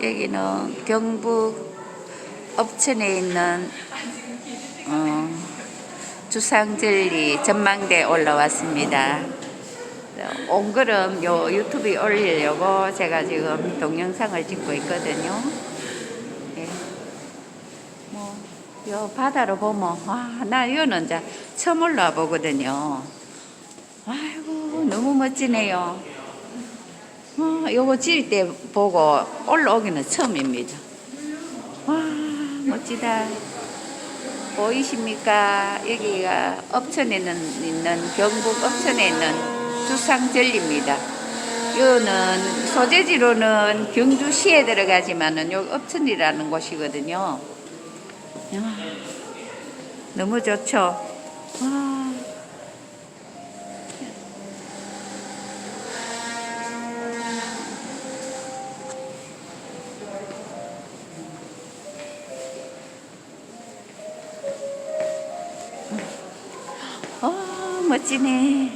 여기는 경북 업천에 있는 어, 주상절리 전망대 올라왔습니다. 온 걸음 요 유튜브에 올리려고 제가 지금 동영상을 찍고 있거든요. 예. 뭐, 요 바다로 보면, 와, 나 이제 처음 올라와 보거든요. 아이고, 너무 멋지네요. 어, 요거 지을 때 보고 올라오기는 처음입니다. 와, 멋지다. 보이십니까? 여기가 업천에는 있는, 경북 업천에 있는 주상절리입니다. 요는 소재지로는 경주시에 들어가지만은 요 업천이라는 곳이거든요. 야, 너무 좋죠? 와. 어, 멋지네.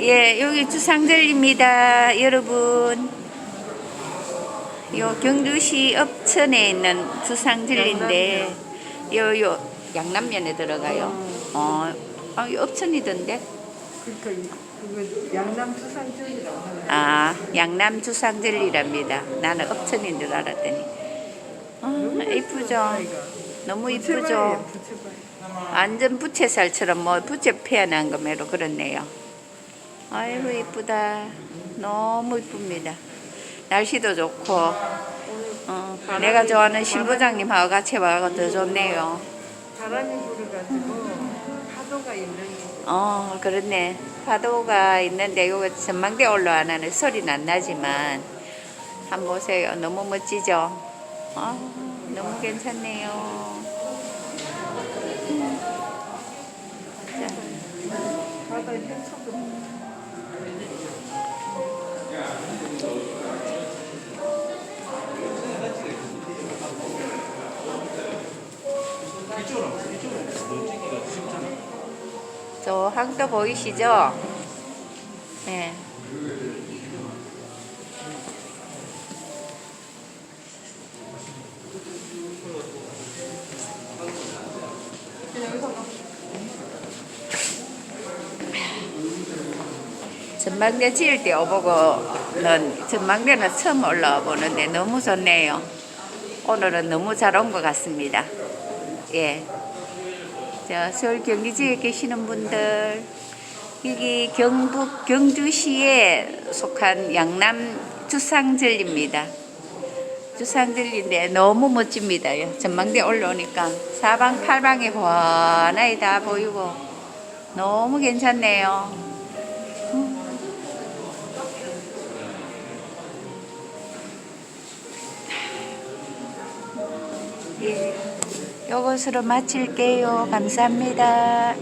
예, 여기 주상절입니다, 여러분. 요 경주시 업천에 있는 주상절인데, 요, 요, 양남면에 들어가요. 어, 아, 이 업천이던데? 그러니까 이- 그거 양남 하는 아, 양남 주상절리랍니다. 나는 업천인 줄 알았더니. 아, 이쁘죠? 너무 이쁘죠? 완전 부채살처럼 뭐 부채 피어난 거매로 그렇네요. 아이고 이쁘다. 너무 이쁩니다. 날씨도 좋고 어, 내가 좋아하는 신부장님하고 같이 와가 더 좋네요. 바람이 불어가지고 파도가 있는 어 그렇네. 파도가 있는데 이거 전망대 올라와는 소리는 안 나지만 한번 보세요. 너무 멋지죠? 아 너무 괜찮네요. 저 항도 보이시죠? 네. 전망대 지을 때 오보고는 전망대는 처음 올라와 보는데 너무 좋네요. 오늘은 너무 잘 온 것 같습니다. 예. 저 서울 경기지에 계시는 분들 여기 경북 경주시에 속한 양남 주상절리입니다. 주상절리인데 너무 멋집니다. 요 전망대 올라오니까 사방 팔방이 환하게 다 보이고 너무 괜찮네요. 요것으로 마칠게요. 감사합니다.